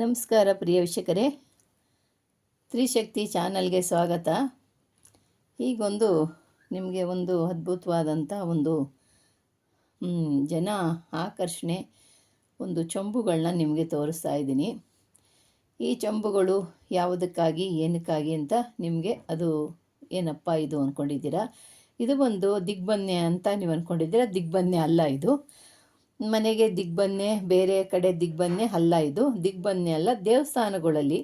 ನಮಸ್ಕಾರ ಪ್ರಿಯ ವೀಕ್ಷಕರೇ. ತ್ರಿಶಕ್ತಿ ಚಾನಲ್ಗೆ ಸ್ವಾಗತ. ಹೀಗೊಂದು ನಿಮಗೆ ಒಂದು ಅದ್ಭುತವಾದಂಥ ಒಂದು ಜನ ಆಕರ್ಷಣೆ, ಒಂದು ಚೊಂಬುಗಳನ್ನ ನಿಮಗೆ ತೋರಿಸ್ತಾ ಇದ್ದೀನಿ. ಈ ಚೊಂಬುಗಳು ಯಾವುದಕ್ಕಾಗಿ, ಏನಕ್ಕಾಗಿ ಅಂತ ನಿಮಗೆ ಅದು ಏನಪ್ಪ ಇದು ಅಂದ್ಕೊಂಡಿದ್ದೀರಾ ಇದು ಒಂದು ದಿಗ್ಬನ್ಯ ಅಂತ ನೀವು ಅಂದ್ಕೊಂಡಿದ್ದೀರಾ ದಿಗ್ಬನ್ಯ ಅಲ್ಲ ಇದು. ಮನೆಗೆ ದಿಗ್ಬನ್ನೇ ಬೇರೆ ಕಡೆ ದಿಗ್ಬನ್ನೇ ಅಲ್ಲ ಇದು. ದಿಗ್ಬನ್ನೇ ಅಲ್ಲ, ದೇವಸ್ಥಾನಗಳಲ್ಲಿ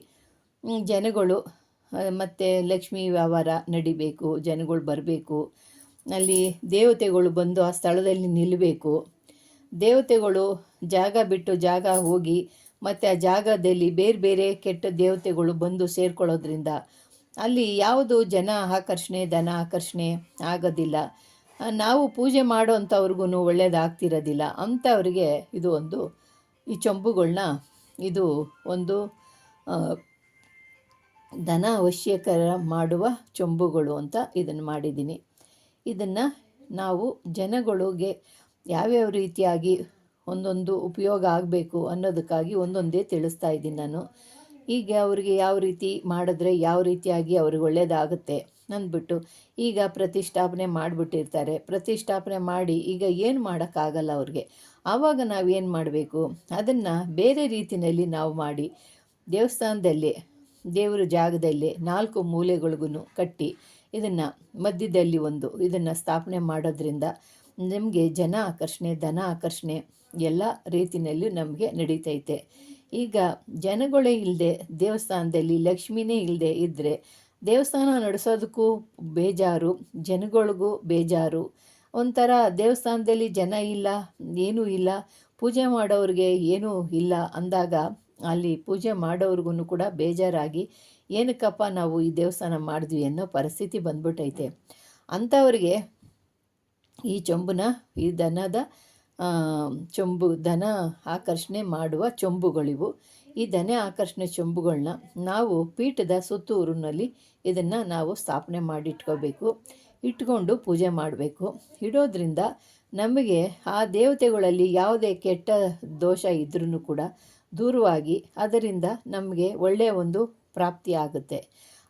ಜನಗಳು ಮತ್ತು ಲಕ್ಷ್ಮೀ ವ್ಯವಹಾರ ನಡಿಬೇಕು, ಜನಗಳು ಬರಬೇಕು. ಅಲ್ಲಿ ದೇವತೆಗಳು ಬಂದು ಆ ಸ್ಥಳದಲ್ಲಿ ನಿಲ್ಲಬೇಕು ದೇವತೆಗಳು ಜಾಗ ಬಿಟ್ಟು ಜಾಗ ಹೋಗಿ ಮತ್ತು ಆ ಜಾಗದಲ್ಲಿ ಬೇರೆ ಬೇರೆ ಕೆಟ್ಟ ದೇವತೆಗಳು ಬಂದು ಸೇರ್ಕೊಳ್ಳೋದ್ರಿಂದ ಅಲ್ಲಿ ಯಾವುದು ಜನ ಆಕರ್ಷಣೆ, ಧನ ಆಕರ್ಷಣೆ ಆಗೋದಿಲ್ಲ. ನಾವು ಪೂಜೆ ಮಾಡೋವಂಥವ್ರಿಗೂ ಒಳ್ಳೆಯದಾಗ್ತಿರೋದಿಲ್ಲ ಅಂಥವ್ರಿಗೆ ಇದು ಒಂದು ಈ ಚೊಂಬುಗಳನ್ನ ಇದು ಒಂದು ದನ ಅವಶ್ಯಕರ ಮಾಡುವ ಚೊಂಬುಗಳು ಅಂತ ಇದನ್ನು ಮಾಡಿದ್ದೀನಿ. ಇದನ್ನು ನಾವು ಜನಗಳಿಗೆ ಯಾವ್ಯಾವ ರೀತಿಯಾಗಿ ಒಂದೊಂದು ಉಪಯೋಗ ಆಗಬೇಕು ಅನ್ನೋದಕ್ಕಾಗಿ ಒಂದೊಂದೇ ತಿಳಿಸ್ತಾ ಇದ್ದೀನಿ ನಾನು. ಈಗ ಅವರಿಗೆ ಯಾವ ರೀತಿ ಮಾಡಿದ್ರೆ ಯಾವ ರೀತಿಯಾಗಿ ಅವ್ರಿಗೆ ಒಳ್ಳೆಯದಾಗುತ್ತೆ ಅಂದ್ಬಿಟ್ಟು ಈಗ ಪ್ರತಿಷ್ಠಾಪನೆ ಮಾಡಿಬಿಟ್ಟಿರ್ತಾರೆ. ಪ್ರತಿಷ್ಠಾಪನೆ ಮಾಡಿ ಈಗ ಏನು ಮಾಡೋಕ್ಕಾಗಲ್ಲ ಅವ್ರಿಗೆ. ಆವಾಗ ನಾವೇನು ಮಾಡಬೇಕು? ಅದನ್ನು ಬೇರೆ ರೀತಿಯಲ್ಲಿ ನಾವು ಮಾಡಿ ದೇವಸ್ಥಾನದಲ್ಲಿ, ದೇವರ ಜಾಗದಲ್ಲಿ ನಾಲ್ಕು ಮೂಲೆಗಳಿಗೂ ಕಟ್ಟಿ ಇದನ್ನು ಮಧ್ಯದಲ್ಲಿ ಒಂದು ಇದನ್ನು ಸ್ಥಾಪನೆ ಮಾಡೋದ್ರಿಂದ ನಮಗೆ ಜನ ಆಕರ್ಷಣೆ, ಧನ ಆಕರ್ಷಣೆ ಎಲ್ಲ ರೀತಿಯಲ್ಲೂ ನಮಗೆ ನಡೀತೈತೆ. ಈಗ ಜನಗಳೇ ಇಲ್ಲದೆ ದೇವಸ್ಥಾನದಲ್ಲಿ ಲಕ್ಷ್ಮಿನೇ ಇಲ್ಲದೆ ಇದ್ದರೆ ದೇವಸ್ಥಾನ ನಡೆಸೋದಕ್ಕೂ ಬೇಜಾರು, ಜನಗಳಿಗೂ ಬೇಜಾರು. ಒಂಥರ ದೇವಸ್ಥಾನದಲ್ಲಿ ಜನ ಇಲ್ಲ, ಏನೂ ಇಲ್ಲ, ಪೂಜೆ ಮಾಡೋರಿಗೆ ಏನೂ ಇಲ್ಲ ಅಂದಾಗ ಅಲ್ಲಿ ಪೂಜೆ ಮಾಡೋವ್ರಿಗೂ ಕೂಡ ಬೇಜಾರಾಗಿ, ಏನಕ್ಕಪ್ಪ ನಾವು ಈ ದೇವಸ್ಥಾನ ಮಾಡಿದ್ವಿ ಅನ್ನೋ ಪರಿಸ್ಥಿತಿ ಬಂದ್ಬಿಟ್ಟೈತೆ ಅಂಥವ್ರಿಗೆ ಈ ಚೊಂಬುನ, ಈ ದನದ ಚೊಂಬು ದನ ಆಕರ್ಷಣೆ ಮಾಡುವ ಚೊಂಬುಗಳಿವು. ಈ ಧನ ಆಕರ್ಷಣೆ ಚೊಂಬುಗಳನ್ನ ನಾವು ಪೀಠದ ಸುತ್ತೂರಿನಲ್ಲಿ ಇದನ್ನು ನಾವು ಸ್ಥಾಪನೆ ಮಾಡಿ ಇಟ್ಕೋಬೇಕು ಇಟ್ಕೊಂಡು ಪೂಜೆ ಮಾಡಬೇಕು. ಇಡೋದ್ರಿಂದ ನಮಗೆ ಆ ದೇವತೆಗಳಲ್ಲಿ ಯಾವುದೇ ಕೆಟ್ಟ ದೋಷ ಇದ್ರೂ ಕೂಡ ದೂರವಾಗಿ ಅದರಿಂದ ನಮಗೆ ಒಳ್ಳೆಯ ಒಂದು ಪ್ರಾಪ್ತಿ ಆಗುತ್ತೆ.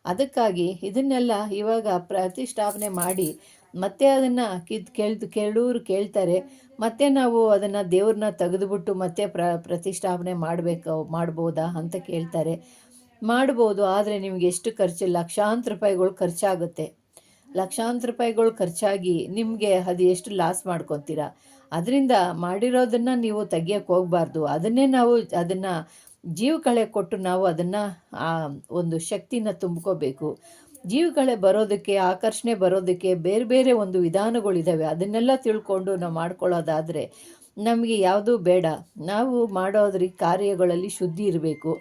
ಅದಕ್ಕಾಗಿ ಇದನ್ನೆಲ್ಲ ಇವಾಗ ಪ್ರತಿಷ್ಠಾಪನೆ ಮಾಡಿ ಮತ್ತೆ ಅದನ್ನು ಕಿದ್ ಕೇಳ್ದು, ಕೇಳೋರು ಕೇಳ್ತಾರೆ. ಮತ್ತೆ ನಾವು ಅದನ್ನು ದೇವ್ರನ್ನ ತೆಗೆದುಬಿಟ್ಟು ಮತ್ತೆ ಪ್ರ, ಪ್ರತಿಷ್ಠಾಪನೆ ಮಾಡಬೇಕು, ಮಾಡ್ಬೋದಾ ಅಂತ ಕೇಳ್ತಾರೆ. ಮಾಡ್ಬೋದು, ಆದರೆ ನಿಮಗೆ ಎಷ್ಟು ಖರ್ಚು, ಲಕ್ಷಾಂತರ ರೂಪಾಯಿಗಳು ಖರ್ಚಾಗುತ್ತೆ. ಲಕ್ಷಾಂತರ ರೂಪಾಯಿಗಳು ಖರ್ಚಾಗಿ ನಿಮಗೆ ಅದು ಎಷ್ಟು ಲಾಸ್ ಮಾಡ್ಕೊತೀರಾ? ಅದರಿಂದ ಮಾಡಿರೋದನ್ನು ನೀವು ತೆಗಿಯೋಕ್ಕೆ ಹೋಗಬಾರ್ದು. ಅದನ್ನೇ ನಾವು ಅದನ್ನು ಜೀವ ಕಳೆ ಕೊಟ್ಟು ನಾವು ಅದನ್ನು ಒಂದು ಶಕ್ತಿನ ತುಂಬ್ಕೋಬೇಕು. ಜೀವ ಕಳೆ ಬರೋದಕ್ಕೆ, ಆಕರ್ಷಣೆ ಬರೋದಕ್ಕೆ ಬೇರೆ ಬೇರೆ ಒಂದು ವಿಧಾನಗಳಿದ್ದಾವೆ ಅದನ್ನೆಲ್ಲ ತಿಳ್ಕೊಂಡು ನಾವು ಮಾಡ್ಕೊಳ್ಳೋದಾದರೆ ನಮಗೆ ಯಾವುದೂ ಬೇಡ. ನಾವು ಮಾಡೋದ್ರ ಕಾರ್ಯಗಳಲ್ಲಿ ಶುದ್ಧಿ ಇರಬೇಕು.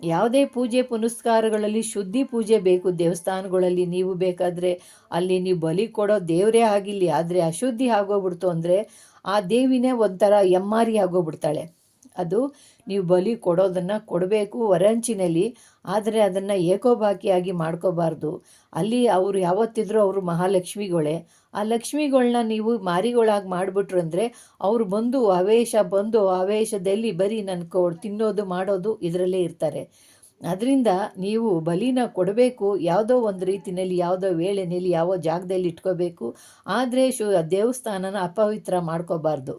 ಯಾವುದೇ ಪೂಜೆ ಪುನಸ್ಕಾರಗಳಲ್ಲಿ ಶುದ್ಧಿ ಪೂಜೆ ಬೇಕು. ದೇವಸ್ಥಾನಗಳಲ್ಲಿ ನೀವು ಬೇಕಾದರೆ ಅಲ್ಲಿ ನೀವು ಬಲಿ ಕೊಡೋ ದೇವರೇ ಆಗಿಲ್ಲ ಆದರೆ ಅಶುದ್ಧಿ ಆಗೋಗ್ಬಿಡ್ತು ಅಂದರೆ ಆ ದೇವಿನೇ ಒಂಥರ ಎಮ್ಮಾರಿ ಆಗೋಗ್ಬಿಡ್ತಾಳೆ. ಅದು ನೀವು ಬಲಿ ಕೊಡೋದನ್ನು ಕೊಡಬೇಕು ವರಂಚಿನಲ್ಲಿ, ಆದರೆ ಅದನ್ನು ಏಕೋಬಾಕಿಯಾಗಿ ಮಾಡ್ಕೋಬಾರ್ದು. ಅಲ್ಲಿ ಅವರು ಯಾವತ್ತಿದ್ರೂ ಅವರು ಮಹಾಲಕ್ಷ್ಮಿಗಳೇ. ಆ ಲಕ್ಷ್ಮಿಗಳನ್ನ ನೀವು ಮಾರಿಗಳಾಗಿ ಮಾಡಿಬಿಟ್ರು ಅಂದರೆ ಅವರು ಬಂದು ಅವೇಶ ಬಂದು ಅವೇಶದಲ್ಲಿ ಬರೀ ನನ್ನ ಕೊ, ತಿನ್ನೋದು, ಮಾಡೋದು ಇದರಲ್ಲೇ ಇರ್ತಾರೆ. ಅದರಿಂದ ನೀವು ಬಲಿನ ಕೊಡಬೇಕು, ಯಾವುದೋ ಒಂದು ರೀತಿಯಲ್ಲಿ ಯಾವುದೋ ವೇಳೆಯಲ್ಲಿ ಯಾವ ಜಾಗದಲ್ಲಿ ಇಟ್ಕೋಬೇಕು, ಆದರೆ ಶು, ದೇವಸ್ಥಾನನ ಅಪವಿತ್ರ ಮಾಡ್ಕೋಬಾರ್ದು.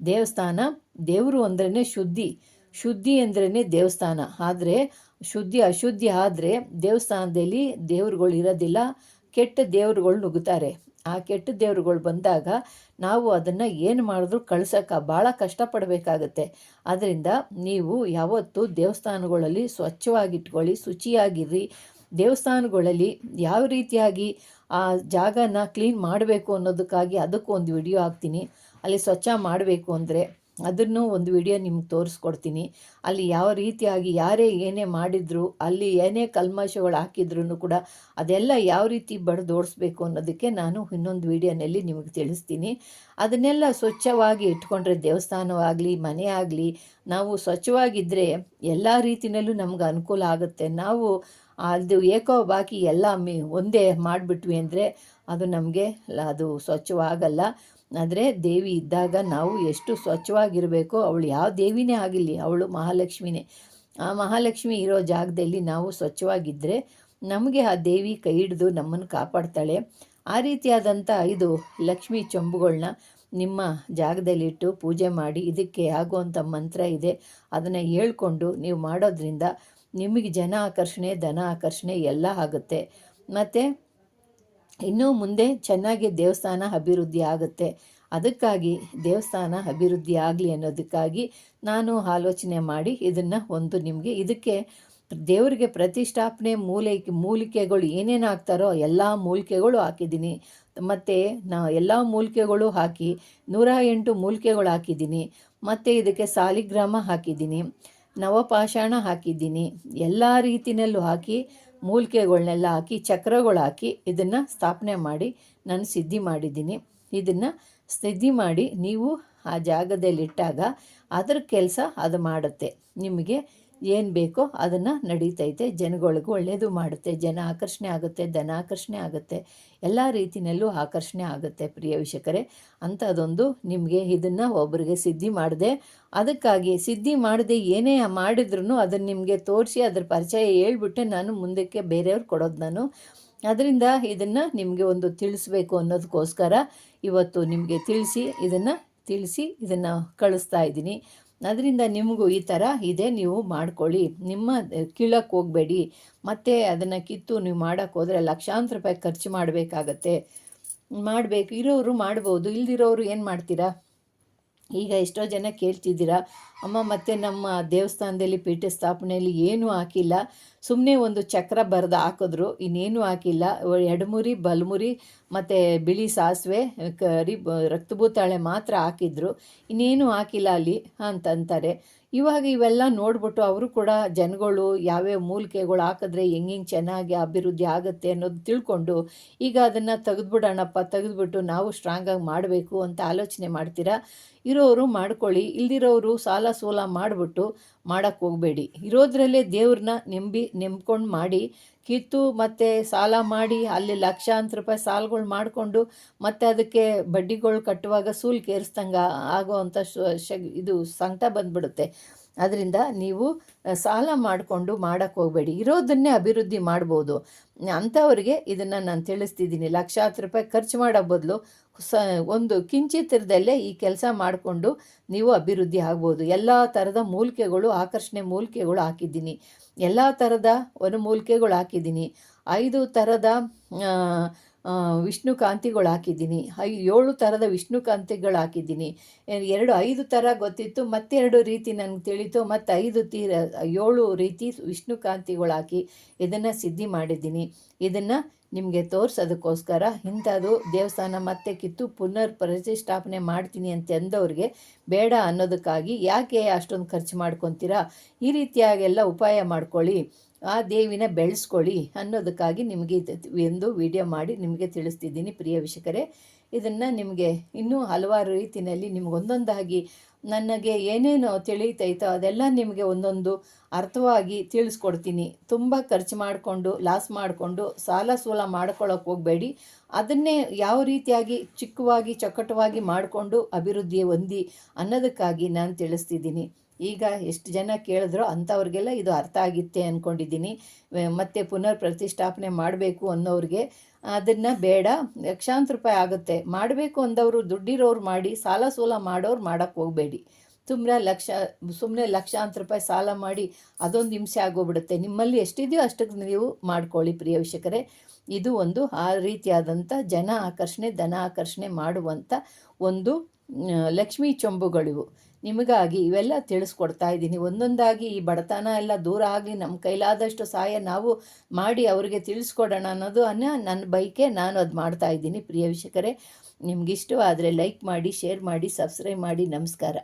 ದೇವಸ್ಥಾನ ದೇವರು ಅಂದ್ರೇ ಶುದ್ಧಿ. ಶುದ್ಧಿ ಅಂದ್ರೇ ದೇವಸ್ಥಾನ. ಆದರೆ ಶುದ್ಧಿ ಅಶುದ್ಧಿ ಆದರೆ ದೇವಸ್ಥಾನದಲ್ಲಿ ದೇವ್ರುಗಳು ಇರೋದಿಲ್ಲ. ಕೆಟ್ಟ ದೇವ್ರುಗಳು ನುಗ್ಗುತ್ತಾರೆ ಆ ಕೆಟ್ಟ ದೇವ್ರುಗಳು ಬಂದಾಗ ನಾವು ಅದನ್ನು ಏನು ಮಾಡಿದ್ರು ಕಳ್ಸೋಕೆ ಭಾಳ ಕಷ್ಟಪಡಬೇಕಾಗತ್ತೆ. ಅದರಿಂದ ನೀವು ಯಾವತ್ತೂ ದೇವಸ್ಥಾನಗಳಲ್ಲಿ ಸ್ವಚ್ಛವಾಗಿಟ್ಕೊಳ್ಳಿ, ಶುಚಿಯಾಗಿರ್ರಿ. ದೇವಸ್ಥಾನಗಳಲ್ಲಿ ಯಾವ ರೀತಿಯಾಗಿ ಆ ಜಾಗನ ಕ್ಲೀನ್ ಮಾಡಬೇಕು ಅನ್ನೋದಕ್ಕಾಗಿ ಅದಕ್ಕೂ ಒಂದು ವಿಡಿಯೋ ಹಾಕ್ತೀನಿ. ಅಲ್ಲಿ ಸ್ವಚ್ಛ ಮಾಡಬೇಕು ಅಂದರೆ ಅದನ್ನು ಒಂದು ವಿಡಿಯೋ ನಿಮ್ಗೆ ತೋರಿಸ್ಕೊಡ್ತೀನಿ. ಅಲ್ಲಿ ಯಾವ ರೀತಿಯಾಗಿ ಯಾರೇ ಏನೇ ಮಾಡಿದ್ರು, ಅಲ್ಲಿ ಏನೇ ಕಲ್ಮಶಗಳು ಹಾಕಿದ್ರು ಕೂಡ ಅದೆಲ್ಲ ಯಾವ ರೀತಿ ಬಡ್ದೋಡಿಸ್ಬೇಕು ಅನ್ನೋದಕ್ಕೆ ನಾನು ಇನ್ನೊಂದು ವಿಡಿಯೋನಲ್ಲಿ ನಿಮಗೆ ತಿಳಿಸ್ತೀನಿ. ಅದನ್ನೆಲ್ಲ ಸ್ವಚ್ಛವಾಗಿ ಇಟ್ಕೊಂಡ್ರೆ ದೇವಸ್ಥಾನವಾಗಲಿ, ಮನೆ ಆಗಲಿ, ನಾವು ಸ್ವಚ್ಛವಾಗಿದ್ದರೆ ಎಲ್ಲ ರೀತಿಯಲ್ಲೂ ನಮ್ಗೆ ಅನುಕೂಲ ಆಗುತ್ತೆ. ನಾವು ಅದು ಏಕೋ ಬಾಕಿ ಎಲ್ಲ ಮಿ ಒಂದೇ ಮಾಡಿಬಿಟ್ವಿ ಅಂದರೆ ಅದು ನಮಗೆ ಅದು ಸ್ವಚ್ಛವಾಗಲ್ಲ. ಆದರೆ ದೇವಿ ಇದ್ದಾಗ ನಾವು ಎಷ್ಟು ಸ್ವಚ್ಛವಾಗಿರಬೇಕು ಅವಳು ಯಾವ ದೇವಿನೇ ಆಗಿರಲಿ, ಅವಳು ಮಹಾಲಕ್ಷ್ಮಿನೇ. ಆ ಮಹಾಲಕ್ಷ್ಮಿ ಇರೋ ಜಾಗದಲ್ಲಿ ನಾವು ಸ್ವಚ್ಛವಾಗಿದ್ದರೆ ನಮಗೆ ಆ ದೇವಿ ಕೈ ಹಿಡಿದು ನಮ್ಮನ್ನು ಕಾಪಾಡ್ತಾಳೆ. ಆ ರೀತಿಯಾದಂಥ ಇದು ಲಕ್ಷ್ಮಿ ಚೊಂಬುಗಳನ್ನ ನಿಮ್ಮ ಜಾಗದಲ್ಲಿಟ್ಟು ಪೂಜೆ ಮಾಡಿ ಇದಕ್ಕೆ ಆಗುವಂಥ ಮಂತ್ರ ಇದೆ. ಅದನ್ನು ಹೇಳ್ಕೊಂಡು ನೀವು ಮಾಡೋದ್ರಿಂದ ನಿಮಗೆ ಜನ ಆಕರ್ಷಣೆ, ಧನ ಆಕರ್ಷಣೆ ಎಲ್ಲ ಆಗುತ್ತೆ. ಮತ್ತು ಇನ್ನೂ ಮುಂದೆ ಚೆನ್ನಾಗಿ ದೇವಸ್ಥಾನ ಅಭಿವೃದ್ಧಿ ಆಗುತ್ತೆ. ಅದಕ್ಕಾಗಿ ದೇವಸ್ಥಾನ ಅಭಿವೃದ್ಧಿ ಆಗಲಿ ಅನ್ನೋದಕ್ಕಾಗಿ ನಾನು ಆಲೋಚನೆ ಮಾಡಿ ಇದನ್ನು ಒಂದು ನಿಮಗೆ ಇದಕ್ಕೆ ದೇವರಿಗೆ ಪ್ರತಿಷ್ಠಾಪನೆ ಮೂಲೆ ಮೂಲಿಕೆಗಳು ಏನೇನು ಹಾಕ್ತಾರೋ ಎಲ್ಲ ಮೂಲಿಕೆಗಳು ಹಾಕಿದ್ದೀನಿ. ಮತ್ತು ನಾ ಎಲ್ಲ ಮೂಲಿಕೆಗಳು ಹಾಕಿ ನೂರ ಎಂಟು ಮೂಲಿಕೆಗಳು ಹಾಕಿದ್ದೀನಿ. ಮತ್ತು ಇದಕ್ಕೆ ಸಾಲಿಗ್ರಾಮ ಹಾಕಿದ್ದೀನಿ. ನವಪಾಷಾಣ ಹಾಕಿದ್ದೀನಿ. ಎಲ್ಲ ರೀತಿಯಲ್ಲೂ ಹಾಕಿ ಮೂಲಿಕೆಗಳನ್ನೆಲ್ಲ ಹಾಕಿ, ಚಕ್ರಗಳು ಹಾಕಿ ಇದನ್ನು ಸ್ಥಾಪನೆ ಮಾಡಿ ನಾನು ಸಿದ್ಧಿ ಮಾಡಿದ್ದೀನಿ. ಇದನ್ನು ಸಿದ್ಧಿ ಮಾಡಿ ನೀವು ಆ ಜಾಗದಲ್ಲಿಟ್ಟಾಗ ಅದರ ಕೆಲಸ ಅದು ಮಾಡುತ್ತೆ. ನಿಮಗೆ ಏನು ಬೇಕೋ ಅದನ್ನು ನಡೀತೈತೆ. ಜನಗಳಿಗೂ ಒಳ್ಳೆಯದು ಮಾಡುತ್ತೆ. ಜನ ಆಕರ್ಷಣೆ ಆಗುತ್ತೆ, ಧನ ಆಕರ್ಷಣೆ ಆಗುತ್ತೆ. ಎಲ್ಲ ರೀತಿಯಲ್ಲೂ ಆಕರ್ಷಣೆ ಆಗುತ್ತೆ ಪ್ರಿಯ ವೀಕ್ಷಕರೇ. ಅಂಥದ್ದೊಂದು ನಿಮಗೆ ಇದನ್ನು ಒಬ್ಬರಿಗೆ ಸಿದ್ಧಿ ಮಾಡಿದೆ. ಅದಕ್ಕಾಗಿ ಸಿದ್ಧಿ ಮಾಡದೆ ಏನೇ ಮಾಡಿದ್ರು ಅದನ್ನು ನಿಮಗೆ ತೋರಿಸಿ, ಅದ್ರ ಪರಿಚಯ ಹೇಳ್ಬಿಟ್ಟೆ ನಾನು ಮುಂದಕ್ಕೆ ಬೇರೆಯವ್ರು ಕೊಡೋದು ನಾನು. ಅದರಿಂದ ಇದನ್ನು ನಿಮಗೆ ಒಂದು ತಿಳಿಸ್ಬೇಕು ಅನ್ನೋದಕ್ಕೋಸ್ಕರ ಇವತ್ತು ನಿಮಗೆ ತಿಳಿಸಿ, ಇದನ್ನು ತಿಳಿಸಿ, ಇದನ್ನು ಕಳಿಸ್ತಾ ಇದ್ದೀನಿ. ಅದರಿಂದ ನಿಮಗೂ ಈ ಥರ ಇದೆ, ನೀವು ಮಾಡ್ಕೊಳ್ಳಿ. ನಿಮ್ಮ ಕೀಳಕ್ಕೆ ಹೋಗಬೇಡಿ. ಮತ್ತು ಅದನ್ನು ಕಿತ್ತು ನೀವು ಮಾಡೋಕ್ಕೆ ಹೋದರೆ ಲಕ್ಷಾಂತರ ರೂಪಾಯಿ ಖರ್ಚು ಮಾಡಬೇಕಾಗತ್ತೆ. ಮಾಡಬೇಕು. ಇರೋರು ಮಾಡ್ಬೋದು. ಇಲ್ದಿರೋರು ಏನು ಮಾಡ್ತೀರಾ? ಈಗ ಎಷ್ಟೋ ಜನ ಕೇಳ್ತಿದ್ದೀರಾ ಅಮ್ಮ, ಮತ್ತು ನಮ್ಮ ದೇವಸ್ಥಾನದಲ್ಲಿ ಪೀಠ ಸ್ಥಾಪನೆಯಲ್ಲಿ ಏನೂ ಹಾಕಿಲ್ಲ. ಸುಮ್ಮನೆ ಒಂದು ಚಕ್ರ ಬರೆದು ಹಾಕಿದ್ರು. ಇನ್ನೇನು ಹಾಕಿಲ್ಲ. ಎಡಮುರಿ, ಬಲಮುರಿ, ಮತ್ತು ಬಿಳಿ ಸಾಸಿವೆ, ಕರಿ ರಕ್ತಭೂತಾಳೆ ಮಾತ್ರ ಹಾಕಿದ್ರು. ಇನ್ನೇನು ಹಾಕಿಲ್ಲ ಅಲ್ಲಿ ಅಂತಂತಾರೆ ಇವಾಗ ಇವೆಲ್ಲ ನೋಡ್ಬಿಟ್ಟು ಅವರು ಕೂಡ ಜನಗಳು ಯಾವ್ಯಾವ ಮೂಲಿಕೆಗಳು ಹಾಕಿದ್ರೆ ಹೆಂಗೆ ಹೆಂಗೆ ಚೆನ್ನಾಗಿ ಅಭಿವೃದ್ಧಿ ಆಗುತ್ತೆ ಅನ್ನೋದು ತಿಳ್ಕೊಂಡು ಈಗ ಅದನ್ನು ತೆಗೆದುಬಿಡೋಣಪ್ಪ, ತೆಗೆದುಬಿಟ್ಟು ನಾವು ಸ್ಟ್ರಾಂಗಾಗಿ ಮಾಡಬೇಕು ಅಂತ ಆಲೋಚನೆ ಮಾಡ್ತೀರಾ? ಇರೋರು ಮಾಡ್ಕೊಳ್ಳಿ. ಇಲ್ದಿರೋರು ಸಾಲ ಸೋಲ ಮಾಡಿಬಿಟ್ಟು ಮಾಡೋಕ್ಕೆ ಹೋಗಬೇಡಿ. ಇರೋದ್ರಲ್ಲೇ ದೇವ್ರನ್ನ ನೆಂಬಿ ನೆಂಬ್ಕೊಂಡು ಮಾಡಿ, ಕಿತ್ತು ಮತ್ತು ಸಾಲ ಮಾಡಿ, ಅಲ್ಲಿ ಲಕ್ಷಾಂತರ ರೂಪಾಯಿ ಸಾಲಗಳು ಮಾಡಿಕೊಂಡು ಮತ್ತು ಅದಕ್ಕೆ ಬಡ್ಡಿಗಳು ಕಟ್ಟುವಾಗ ಸೂಲ್ ಕೇರಿಸ್ದಂಗೆ ಆಗೋ ಅಂಥ ಇದು ಸಂಕಟ ಬಂದ್ಬಿಡುತ್ತೆ. ಅದರಿಂದ ನೀವು ಸಾಲ ಮಾಡಿಕೊಂಡು ಮಾಡೋಕ್ಕೆ ಹೋಗಬೇಡಿ. ಇರೋದನ್ನೇ ಅಭಿವೃದ್ಧಿ ಮಾಡ್ಬೋದು. ಅಂಥವ್ರಿಗೆ ಇದನ್ನು ನಾನು ತಿಳಿಸ್ತಿದ್ದೀನಿ. ಲಕ್ಷಾಂತರ ರೂಪಾಯಿ ಖರ್ಚು ಮಾಡೋ ಬದಲು ಸ, ಒಂದು ಕಿಂಚಿತ್ತರದಲ್ಲೇ ಈ ಕೆಲಸ ಮಾಡಿಕೊಂಡು ನೀವು ಅಭಿವೃದ್ಧಿ ಆಗ್ಬೋದು. ಎಲ್ಲ ಥರದ ಮೂಲಿಕೆಗಳು, ಆಕರ್ಷಣೆ ಮೂಲಿಕೆಗಳು ಹಾಕಿದ್ದೀನಿ. ಎಲ್ಲ ಥರದ ಮೂಲಿಕೆಗಳು ಹಾಕಿದ್ದೀನಿ. ಐದು ಥರದ ವಿಷ್ಣು ಕಾಂತಿಗಳು ಹಾಕಿದ್ದೀನಿ ಐ, ಏಳು ಥರದ ವಿಷ್ಣು ಕಾಂತಿಗಳು ಹಾಕಿದ್ದೀನಿ ಎರಡು ಐದು ಥರ ಗೊತ್ತಿತ್ತು, ಮತ್ತೆರಡು ರೀತಿ ನನಗೆ ತಿಳಿತು, ಮತ್ತು ಐದು ತೀರ, ಏಳು ರೀತಿ ವಿಷ್ಣು ಕಾಂತಿಗಳು ಹಾಕಿ ಇದನ್ನು ಸಿದ್ಧಿ ಮಾಡಿದ್ದೀನಿ. ಇದನ್ನು ನಿಮಗೆ ತೋರಿಸೋದಕ್ಕೋಸ್ಕರ ಇಂಥದ್ದು ದೇವಸ್ಥಾನ ಮತ್ತೆ ಕಿತ್ತು ಪುನರ್ ಪ್ರತಿಷ್ಠಾಪನೆ ಮಾಡ್ತೀನಿ ಅಂತ ಅಂದವ್ರಿಗೆ ಬೇಡ ಅನ್ನೋದಕ್ಕಾಗಿ ಯಾಕೆ ಅಷ್ಟೊಂದು ಖರ್ಚು ಮಾಡ್ಕೊತೀರಾ? ಈ ರೀತಿಯಾಗೆಲ್ಲ ಉಪಾಯ ಮಾಡ್ಕೊಳ್ಳಿ, ಆ ದೇವಿನ ಬೆಳೆಸ್ಕೊಳ್ಳಿ ಅನ್ನೋದಕ್ಕಾಗಿ ನಿಮಗೆ ಎಂದು ವಿಡಿಯೋ ಮಾಡಿ ನಿಮಗೆ ತಿಳಿಸ್ತಿದ್ದೀನಿ ಪ್ರಿಯ ವೀಕ್ಷಕರೇ. ಇದನ್ನು ನಿಮಗೆ ಇನ್ನೂ ಹಲವಾರು ರೀತಿಯಲ್ಲಿ ನಿಮಗೊಂದೊಂದಾಗಿ ನನಗೆ ಏನೇನು ತಿಳಿತೈತೋ ಅದೆಲ್ಲ ನಿಮಗೆ ಒಂದೊಂದು ಅರ್ಥವಾಗಿ ತಿಳಿಸ್ಕೊಡ್ತೀನಿ. ತುಂಬ ಖರ್ಚು ಮಾಡಿಕೊಂಡು ಲಾಸ್ ಮಾಡಿಕೊಂಡು, ಸಾಲ ಸೂಲ ಮಾಡ್ಕೊಳ್ಳೋಕೆ ಹೋಗಬೇಡಿ. ಅದನ್ನೇ ಯಾವ ರೀತಿಯಾಗಿ ಚಿಕ್ಕವಾಗಿ, ಚೊಕ್ಕಟವಾಗಿ ಮಾಡಿಕೊಂಡು ಅಭಿವೃದ್ಧಿ ಹೊಂದಿ ಅನ್ನೋದಕ್ಕಾಗಿ ನಾನು ತಿಳಿಸ್ತಿದ್ದೀನಿ. ಈಗ ಎಷ್ಟು ಜನ ಕೇಳಿದ್ರೋ ಅಂಥವ್ರಿಗೆಲ್ಲ ಇದು ಅರ್ಥ ಆಗಿತ್ತೆ ಅಂದ್ಕೊಂಡಿದ್ದೀನಿ ಮತ್ತೆ ಪುನರ್ ಪ್ರತಿಷ್ಠಾಪನೆ ಮಾಡಬೇಕು ಅನ್ನೋರಿಗೆ ಅದನ್ನು ಬೇಡ. ಲಕ್ಷಾಂತರ ರೂಪಾಯಿ ಆಗುತ್ತೆ. ಮಾಡಬೇಕು ಅಂದವರು ದುಡ್ಡಿರೋರು ಮಾಡಿ, ಸಾಲ ಸೂಲ ಮಾಡೋರು ಮಾಡೋಕ್ಕೆ ಹೋಗಬೇಡಿ. ಸುಮ್ಮನೆ ಲಕ್ಷ ಸುಮ್ಮನೆ ಲಕ್ಷಾಂತರ ರೂಪಾಯಿ ಸಾಲ ಮಾಡಿ ಅದೊಂದು ಹಿಂಸೆ ಆಗೋಗ್ಬಿಡುತ್ತೆ. ನಿಮ್ಮಲ್ಲಿ ಎಷ್ಟಿದೆಯೋ ಅಷ್ಟಕ್ಕೆ ನೀವು ಮಾಡ್ಕೊಳ್ಳಿ ಪ್ರಿಯ ವಿಷಕರೇ ಇದು ಒಂದು ಆ ರೀತಿಯಾದಂಥ ಜನ ಆಕರ್ಷಣೆ, ಧನ ಆಕರ್ಷಣೆ ಮಾಡುವಂಥ ಒಂದು ಲಕ್ಷ್ಮೀ ಚೊಂಬುಗಳಿವು. ನಿಮಗಾಗಿ ಇವೆಲ್ಲ ತಿಳಿಸ್ಕೊಡ್ತಾ ಇದ್ದೀನಿ. ಒಂದೊಂದಾಗಿ ಈ ಬಡತನ ಎಲ್ಲ ದೂರ ಆಗಲಿ ನಮ್ಮ ಕೈಲಾದಷ್ಟು ಸಹಾಯ ನಾವು ಮಾಡಿ ಅವರಿಗೆ ತಿಳಿಸ್ಕೊಡೋಣ ಅನ್ನೋದು ಅನ್ನ ನನ್ನ ಬೈಕೆ ನಾನು ಅದು ಮಾಡ್ತಾ ಇದ್ದೀನಿ. ಪ್ರಿಯ ವೀಕ್ಷಕರೇ ನಿಮಗಿಷ್ಟವಾದರೆ ಲೈಕ್ ಮಾಡಿ, ಶೇರ್ ಮಾಡಿ, ಸಬ್ಸ್ಕ್ರೈಬ್ ಮಾಡಿ. ನಮಸ್ಕಾರ.